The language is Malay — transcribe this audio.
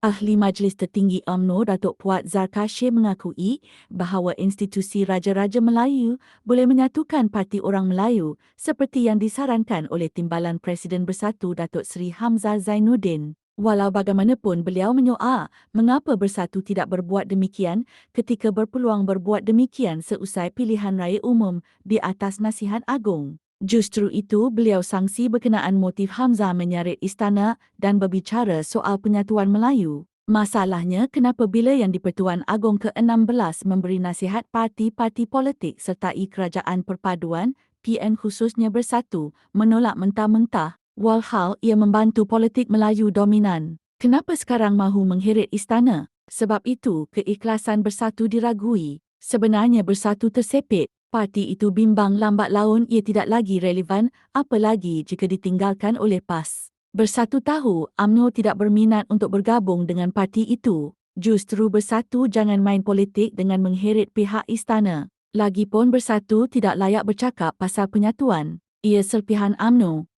Ahli Majlis Tertinggi UMNO Datuk Puat Zarkashir mengakui bahawa institusi Raja-Raja Melayu boleh menyatukan Parti Orang Melayu seperti yang disarankan oleh Timbalan Presiden Bersatu Datuk Seri Hamzah Zainuddin. Walau bagaimanapun beliau menyoal mengapa Bersatu tidak berbuat demikian ketika berpeluang berbuat demikian seusai pilihan raya umum di atas nasihat agung. Justru itu, beliau sangsi berkenaan motif Hamzah menyarit istana dan berbicara soal penyatuan Melayu. Masalahnya, kenapa bila yang di-Pertuan Agong ke-16 memberi nasihat parti-parti politik sertai kerajaan perpaduan, PN khususnya bersatu, menolak mentah-mentah, walhal ia membantu politik Melayu dominan. Kenapa sekarang mahu mengheret istana? Sebab itu, keikhlasan bersatu diragui. Sebenarnya bersatu tersepit, Parti itu bimbang lambat laun ia tidak lagi relevan apalagi jika ditinggalkan oleh PAS. Bersatu tahu UMNO tidak berminat untuk bergabung dengan parti itu. Justru bersatu jangan main politik dengan mengheret pihak istana. Lagipun bersatu tidak layak bercakap pasal penyatuan. Ia serpihan UMNO.